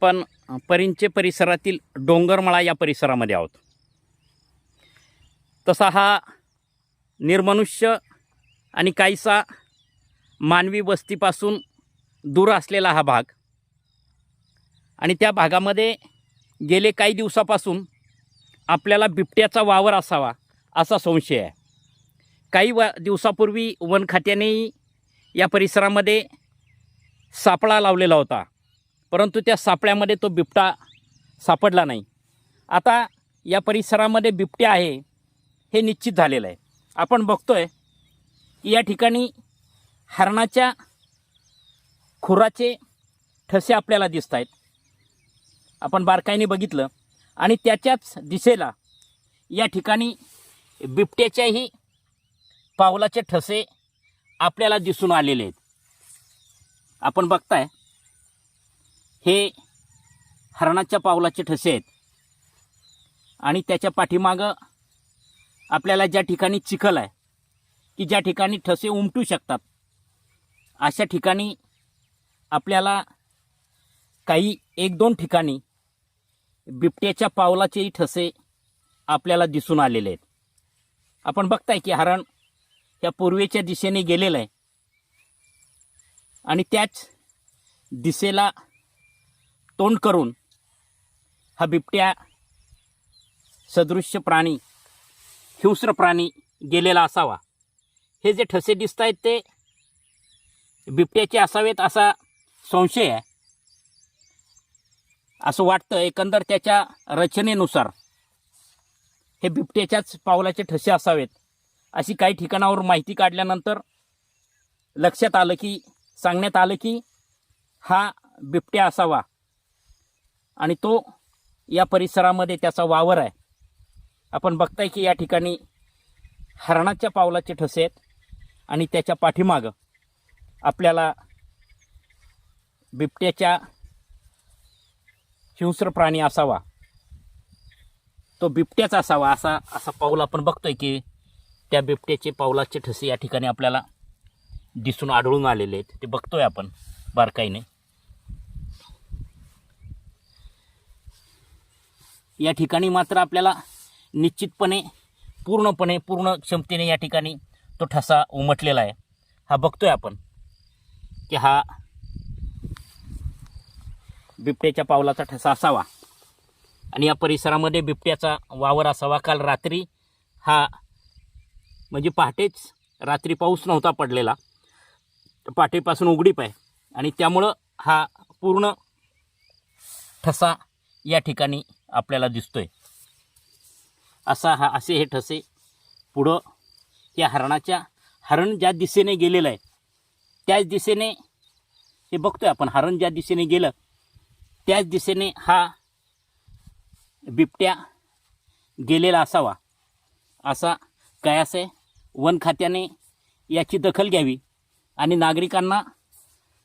पण परिंचे परिसरातील डोंगरमळा या परिसरामध्ये आहोत. तसा हा निर्मनुष्य आणि काहीसा मानवी वस्तीपासून दूर असलेला हा भाग. आणि त्या भागामध्ये गेले काही दिवसापासून आपल्याला बिबट्याचा वावर असावा असा संशय आहे. काही व दिवसापूर्वी वन खात्यानेही या परिसरामध्ये सापळा लावलेला होता. परंतु त्या सापळ्यामध्ये तो बिबटा सापडला नाही. आता या परिसरामध्ये बिबट्या आहे हे निश्चित झालेलं आहे. आपण बघतोय आहे या ठिकाणी हरणाच्या खुराचे ठसे आपल्याला दिसत आहेत आपण बारकाईने बघितलं आणि त्याच्याच दिशेला या ठिकाणी बिबट्याच्याही पावलाचे ठसे आपल्याला दिसून आलेले आहेत. आपण बघताय हे हरणाच्या पावलाचे ठसे आहेत. आणि त्याच्या पाठीमागं आपल्याला ज्या ठिकाणी चिखल आहे की ज्या ठिकाणी ठसे उमटू शकतात अशा ठिकाणी आपल्याला काही एक दोन ठिकाणी बिबट्याच्या पावलाचेही ठसे आपल्याला दिसून आलेले आहेत. आपण बघताय की हरण या पूर्वेच्या दिशेने गेलेलं आहे. आणि त्याच दिशेला तोंड करून हा बिबट्या सदृश्य प्राणी हिंस्र प्राणी गेलेला असावा. हे जे ठसे दिसत आहेत ते बिबट्याचे असावेत असा संशय आहे. असं वाटतं एकंदर त्याच्या रचनेनुसार हे बिबट्याच्याच पावलाचे ठसे असावेत. अशी काही ठिकाणावर माहिती काढल्यानंतर लक्षात आलं की सांगण्यात आलं की हा बिबट्या असावा. आणि तो या परिसरामध्ये त्याचा वावर आहे. आपण बघताय की या ठिकाणी हरणाच्या पावलाचे ठसे आहेत आणि त्याच्या पाठीमागं आपल्याला बिबट्याच्या हिंस्र प्राणी असावा. तो बिबट्याचा असावा असा असा पाऊल आपण बघतोय की त्या बिबट्याचे पावलाचे ठसे या ठिकाणी आपल्याला दिसून आढळून आलेले आहेत. ते बघतोय आपण बारकाईने. या ठिकाणी मात्र आपल्याला निश्चितपणे पूर्णपणे पूर्ण क्षमतेने या ठिकाणी तो ठसा उमटलेला आहे. हा बघतोय आपण की हा बिबट्याच्या पावलाचा ठसा असावा आणि या परिसरामध्ये बिबट्याचा वावर असावा. काल रात्री हा म्हणजे पहाटेच रात्री पाऊस नव्हता पडलेला. पहाटेपासून उघडीप आहे आणि त्यामुळं हा पूर्ण ठसा या ठिकाणी आपल्याला दिसतोय. असा हा असे हे ठसे पुढं या हरणाच्या हरण ज्या दिशेने गेलेलं आहे त्याच दिशेने हे बघतोय आपण हरण ज्या दिशेने गेलं त्याच दिशेने हा बिबट्या गेलेला असावा. असा कयास आहे वन खात्याने याची दखल घ्यावी आणि नागरिकांना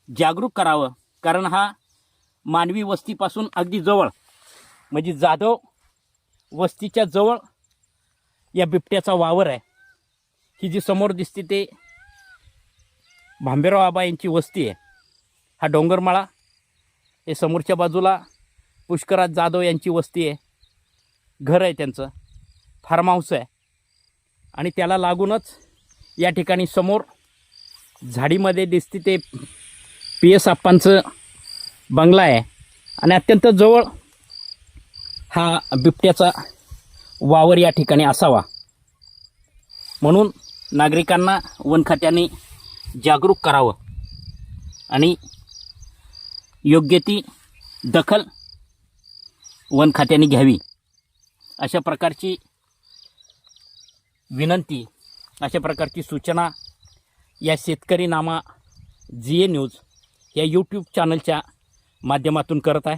जागरूक करावं कारण हा मानवी वस्तीपासून अगदी जवळ म्हणजे जाधव वस्तीच्या जवळ या बिबट्याचा वावर आहे. ही जी समोर दिसते ते भांबेराव आबा यांची वस्ती आहे. हा डोंगरमाळा हे समोरच्या बाजूला पुष्कराज जाधव यांची वस्ती आहे. घर आहे त्यांचं. फार्म हाऊस आहे. आणि त्याला लागूनच या ठिकाणी समोर झाडीमध्ये दिसते ते पी एस आप्पांचं बंगला आहे. आणि अत्यंत जवळ हा बिबट्याचा वावर या ठिकाणी असावा. म्हणून नागरिकांना वन खात्याने जागरूक करावं आणि योग्य ती दखल वन खात्याने घ्यावी. अशा प्रकारची विनंती अशा प्रकारची सूचना या Shetkari Nama G A news या यूट्यूब चॅनलच्या माध्यमातून करत आहे.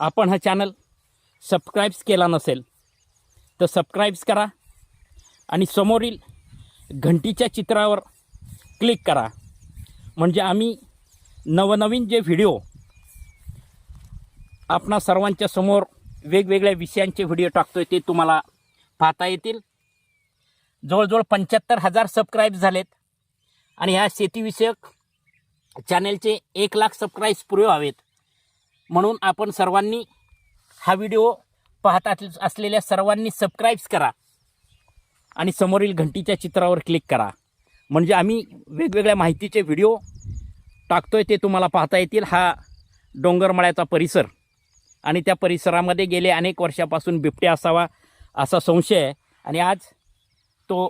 आपण हा चॅनल सबस्क्राईब्स केला नसेल तर सबस्क्राईब्स करा आणि समोरील घंटीच्या चित्रावर क्लिक करा. म्हणजे आम्ही नवनवीन जे व्हिडिओ आपणा सर्वांच्या समोर वेगवेगळ्या विषयांचे व्हिडिओ टाकतो आहे ते तुम्हाला पाहता येतील. जवळजवळ पंच्याहत्तर हजार सबस्क्राईब झालेत आणि ह्या शेतीविषयक चॅनेलचे एक लाख सबस्क्राईब्स पुरे व्हावेत. म्हणून आपण सर्वांनी हा व्हिडिओ पाहत असलेल्या सर्वांनी सबस्क्राईब्स करा. आणि समोरील घंटीच्या चित्रावर क्लिक करा. म्हणजे आम्ही वेगवेगळ्या माहितीचे व्हिडिओ टाकतोय ते तुम्हाला पाहता येतील. हा डोंगरमळ्याचा परिसर. आणि त्या परिसरामध्ये गेले अनेक वर्षापासून बिबट्या असावा असा संशय आहे. आणि आज तो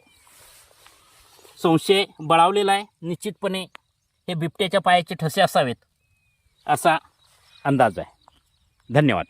संशय बळावलेला आहे. निश्चितपणे हे बिबट्याच्या पायाचे ठसे असावेत असा अंदाज आहे. धन्यवाद.